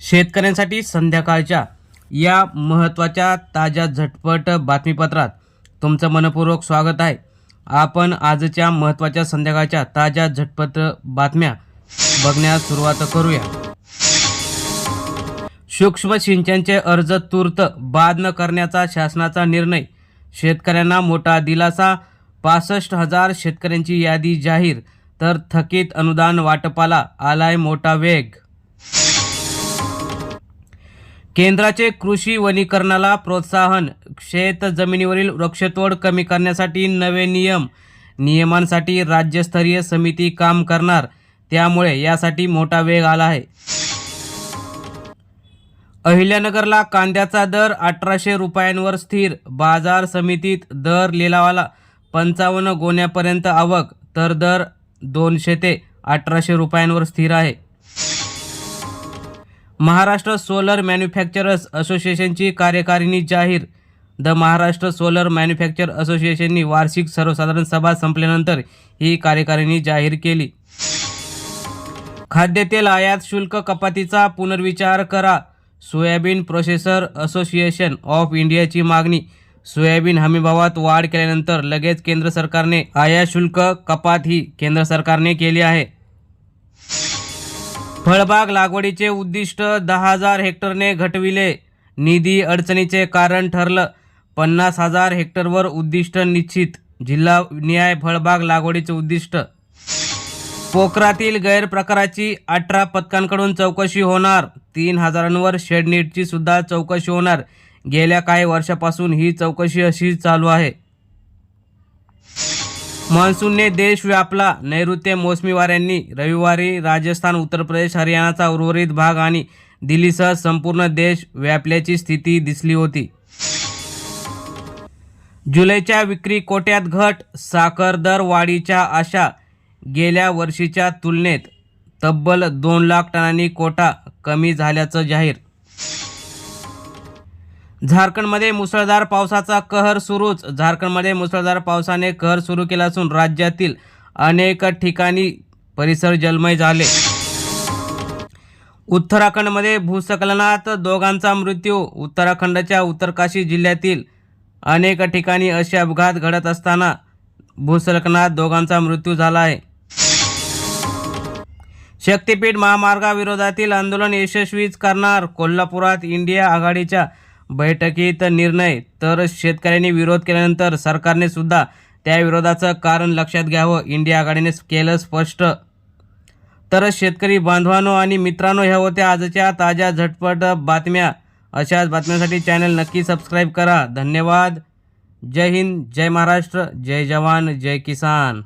शेतकऱ्यांसाठी संध्याकाळच्या या महत्त्वाच्या ताज्या झटपट बातमीपत्रात तुमचं मनपूर्वक स्वागत आहे. आपण आजच्या महत्त्वाच्या संध्याकाळच्या ताज्या झटपट बातम्या बघण्यास सुरुवात करूया. सूक्ष्म सिंचनचे अर्ज तूर्त बाद न करण्याचा शासनाचा निर्णय. शेतकऱ्यांना मोठा दिलासा पासष्ट हजार शेतकऱ्यांची यादी जाहीर तर थकीत अनुदान वाटपाला आलाय मोठा वेग. केंद्राचे कृषी वनीकरणाला प्रोत्साहन शेत जमिनीवरील वृक्षतोड कमी करण्यासाठी नवे नियम नियमांसाठी राज्यस्तरीय समिती काम करणार त्यामुळे यासाठी मोठा वेग आला आहे. अहिल्यानगरला कांद्याचा दर अठराशे रुपयांवर स्थिर बाजार समितीत दर लिलावाला पंचावन्न गोण्यापर्यंत आवक तर दर दोनशे ते अठराशे रुपयांवर स्थिर आहे. महाराष्ट्र सोलर मॅन्युफॅक्चरर्स असोसिएशनची कार्यकारिणी जाहीर. द महाराष्ट्र सोलर मॅन्युफॅक्चर असोसिएशननी वार्षिक सर्वसाधारण सभा संपल्यानंतर ही कार्यकारिणी जाहीर केली. खाद्यतेल आयात शुल्क कपातीचा पुनर्विचार करा. सोयाबीन प्रोसेसर असोसिएशन ऑफ इंडियाची मागणी. सोयाबीन हमीभावात वाढ केल्यानंतर लगेच केंद्र सरकारने आयात शुल्क कपात ही केंद्र सरकारने केली आहे. फळबाग लागवडीचे उद्दिष्ट दहा हजार हेक्टरने घटविले. निधी अडचणीचे कारण ठरलं. पन्नास हजार हेक्टरवर उद्दिष्ट निश्चित. जिल्हा न्याय फळबाग लागवडीचे उद्दिष्ट. पोखरातील गैरप्रकाराची अठरा पथकांकडून चौकशी होणार. तीन हजारांवर शेडनेटची सुद्धा चौकशी होणार. गेल्या काही वर्षापासून ही चौकशी अशी चालू आहे. मान्सूनने देश व्यापला. नैऋत्य मोसमी वाऱ्यांनी रविवारी राजस्थान उत्तर प्रदेश हरियाणाचा उर्वरित भाग आणि दिल्लीसह संपूर्ण देश व्यापल्याची स्थिती दिसली होती. जुलैच्या विक्री कोट्यात घट साखर दर वाढीच्या आशा गेल्या वर्षीच्या तुलनेत तब्बल दोन लाख टनांनी कोटा कमी झाल्याचं जाहीर झारखंडमध्ये मुसळधार पावसाचा कहर सुरूच. झारखंडमध्ये मुसळधार पावसाने कहर सुरू केला असून राज्यातील अनेक ठिकाणी परिसर जलमय झाले. उत्तराखंडमध्ये भूस्खलनात दोघांचा मृत्यू. उत्तराखंडच्या उत्तरकाशी जिल्ह्यातील अनेक ठिकाणी असे अपघात घडत असताना भूस्खलनात दोघांचा मृत्यू झाला आहे. शक्तीपीठ महामार्गाविरोधातील आंदोलन यशस्वीच करणार. कोल्हापुरात इंडिया आघाडीच्या बैठकीत निर्णय तर शेतकऱ्यांनी विरोध केल्यानंतर सरकारने सुद्धा त्या विरोधाचं कारण लक्षात घ्यावं. इंडिया आघाडीने केलं स्पष्ट. तर शेतकरी बांधवांनो आणि मित्रांनो ह्या होत्या आजच्या ताज्या झटपट बातम्या. अशाच बातम्यांसाठी चॅनल नक्की सबस्क्राईब करा. धन्यवाद. जय हिंद जय महाराष्ट्र जय जवान जय किसान.